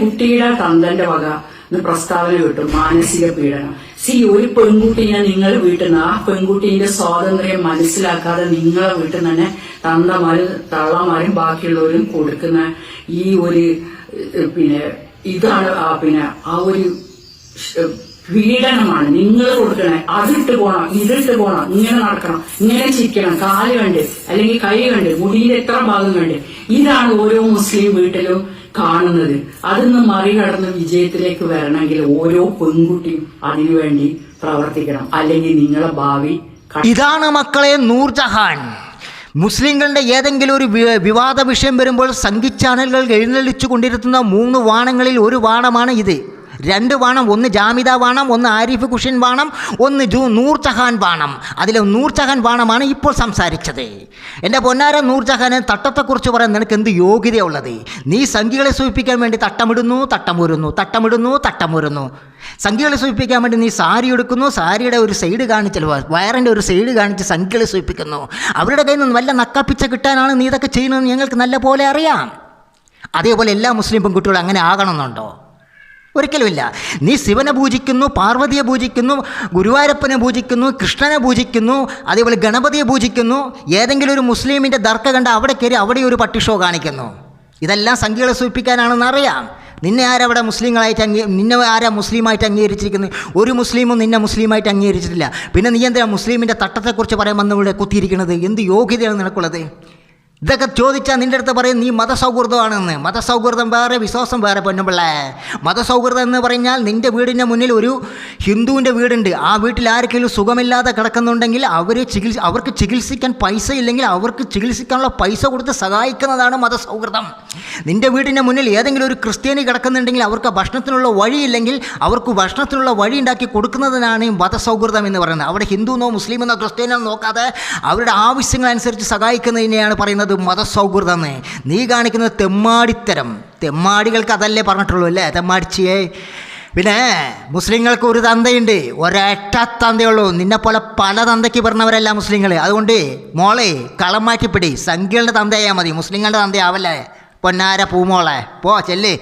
കുട്ടിയുടെ തന്തന്റെ വക എന്ന് പ്രസ്താവന കിട്ടും മാനസിക പീഡനം. സി ഒരു പെൺകുട്ടിനെ നിങ്ങൾ വീട്ടിൽ നിന്ന് ആ പെൺകുട്ടീന്റെ സ്വാതന്ത്ര്യം മനസ്സിലാക്കാതെ നിങ്ങളെ വീട്ടിൽ തന്നെ തന്തമാരും തള്ളമാരും ബാക്കിയുള്ളവരും കൊടുക്കുന്ന ഈ ഒരു പിന്നെ ഇതാണ് ആ പിന്നെ ആ ഒരു പീഡനമാണ്. നിങ്ങൾ കൊടുക്കണേ അതിട്ട് പോണം ഇതിട്ട് പോണം ഇങ്ങനെ നടക്കണം ഇങ്ങനെ ചിരിക്കണം കാൽ കണ്ട് അല്ലെങ്കിൽ കൈ കണ്ട് മുടിയിൽ എത്ര ഭാഗം കണ്ട്. ഇതാണ് ഓരോ മുസ്ലിം വീട്ടിലും കാണുന്നത്. അതിന്ന് മറികടന്ന് വിജയത്തിലേക്ക് വരണമെങ്കിൽ ഓരോ പെൺകുട്ടിയും അതിനുവേണ്ടി പ്രവർത്തിക്കണം. അല്ലെങ്കിൽ നിങ്ങളെ ഭാവി ഇതാണ് മക്കളെ നൂർജഹാൻ മുസ്ലിങ്ങളുടെ ഏതെങ്കിലും ഒരു വിവാദ വിഷയം വരുമ്പോൾ സംഗീത ചാനലുകൾ എഴുന്നള്ളിച്ചു കൊണ്ടിരുത്തുന്ന മൂന്ന് വാണങ്ങളിൽ ഒരു വാണമാണ് ഇത്. രണ്ട് വേണം ഒന്ന് ജാമിദ വേണം ഒന്ന് ആരിഫ് കുഷിൻ വേണം ഒന്ന് ജൂ നൂർജഹാൻ വാണം. അതിൽ നൂർജഹാൻ വേണമാണ് ഇപ്പോൾ സംസാരിച്ചത്. എന്റെ പൊന്നാര നൂർജഹാന് തട്ടത്തെക്കുറിച്ച് പറയാൻ നിനക്ക് എന്ത് യോഗ്യതയുള്ളത്? നീ സംഖ്യകളെ സൂചിപ്പിക്കാൻ വേണ്ടി തട്ടമിടുന്നു തട്ടമുരുന്നു തട്ടമിടുന്നു തട്ടമുരുന്നു. സംഖ്യകളെ സൂചിപ്പിക്കാൻ വേണ്ടി നീ സാരി എടുക്കുന്നു സാരിയുടെ ഒരു സൈഡ് കാണിച്ചല്ലോ വയറിന്റെ ഒരു സൈഡ് കാണിച്ച് സംഖ്യകളെ സൂചിപ്പിക്കുന്നു. അവരുടെ കയ്യിൽ നിന്ന് വല്ല നക്കാപ്പിച്ച കിട്ടാനാണ് നീ ഇതൊക്കെ ചെയ്യുന്നതെന്ന് ഞങ്ങൾക്ക് നല്ല പോലെ അറിയാം. അതേപോലെ എല്ലാ മുസ്ലിം പെൺകുട്ടികളും അങ്ങനെ ആകണമെന്നുണ്ടോ? ഒരിക്കലുമില്ല. നീ ശിവനെ പൂജിക്കുന്നു പാർവതിയെ പൂജിക്കുന്നു ഗുരുവായൂരപ്പനെ പൂജിക്കുന്നു കൃഷ്ണനെ പൂജിക്കുന്നു അതേപോലെ ഗണപതിയെ പൂജിക്കുന്നു ഏതെങ്കിലും ഒരു മുസ്ലിമിന്റെ ദർക്ക കണ്ട അവിടെ കയറി അവിടെ ഒരു പട്ടിഷോ കാണിക്കുന്നു. ഇതെല്ലാം സംഖ്യകളെ സൂചിപ്പിക്കാനാണെന്ന് അറിയാം. നിന്നെ ആരവിടെ മുസ്ലിങ്ങളായിട്ട് അംഗീ നിന്നെ ആരാ മുസ്ലിമായിട്ട് അംഗീകരിച്ചിരിക്കുന്നത്? ഒരു മുസ്ലിമും നിന്നെ മുസ്ലിമായിട്ട് അംഗീകരിച്ചിട്ടില്ല. പിന്നെ നീ എന്തിനാ മുസ്ലിമിന്റെ തട്ടത്തെക്കുറിച്ച് പറയാൻ വന്നവിടെ കുത്തിയിരിക്കുന്നത്? എന്ത് യോഗ്യതയാണ് നിനക്കുള്ളത്? ഇതൊക്കെ ചോദിച്ചാൽ നിന്റെ അടുത്ത് പറയും നീ മതസൗഹൃദമാണെന്ന്. മതസൗഹൃദം വേറെ വിശ്വാസം വേറെ പൊന്നുപിള്ളേ. മതസൗഹൃദം എന്ന് പറഞ്ഞാൽ നിന്റെ വീടിന്റെ മുന്നിൽ ഒരു ഹിന്ദുവിന്റെ വീടുണ്ട്. ആ വീട്ടിൽ ആർക്കെങ്കിലും സുഖമില്ലാതെ കിടക്കുന്നുണ്ടെങ്കിൽ അവർ ചികിത്സ അവർക്ക് ചികിത്സിക്കാൻ പൈസ ഇല്ലെങ്കിൽ അവർക്ക് ചികിത്സിക്കാനുള്ള പൈസ കൊടുത്ത് സഹായിക്കുന്നതാണ് മതസൗഹൃദം. നിന്റെ വീടിന്റെ മുന്നിൽ ഏതെങ്കിലും ഒരു ക്രിസ്ത്യാനി കിടക്കുന്നുണ്ടെങ്കിൽ അവർക്ക് ഭക്ഷണത്തിനുള്ള വഴിയില്ലെങ്കിൽ അവർക്ക് ഭക്ഷണത്തിനുള്ള വഴി ഉണ്ടാക്കി കൊടുക്കുന്നതിനാണ് മതസൗഹൃദം എന്ന് പറയുന്നത്. അവിടെ ഹിന്ദു എന്നോ മുസ്ലിം എന്നോ ക്രിസ്ത്യാനോ നോക്കാതെ അവരുടെ ആവശ്യങ്ങളനുസരിച്ച് സഹായിക്കുന്നതിനെയാണ് പറയുന്നത്. മതസൗഹൃദം എന്ന് നീ കാണിക്കുന്നത് തെമ്മാടിത്തരം. തെമ്മാടികൾക്ക് അതല്ലേ പറഞ്ഞിട്ടുള്ളൂ അല്ലേ? തെമ്മാടിച്ചിയെ. പിന്നെ മുസ്ലിങ്ങൾക്ക് ഒരു തന്തയുണ്ട്. ഒരൊറ്റ തന്തയുള്ളൂ. നിന്നെപ്പോലെ പല തന്തയ്ക്ക് പറഞ്ഞവരല്ല മുസ്ലിങ്ങൾ അതുകൊണ്ട് മോളെ കളം മാറ്റിപ്പിടി. സംഖ്യകളുടെ തന്തയായാൽ മതി. മുസ്ലിങ്ങളുടെ തന്തയാവല്ലേ? പൊന്നാര പൂമോളെ. പോ ചെല്ലേ.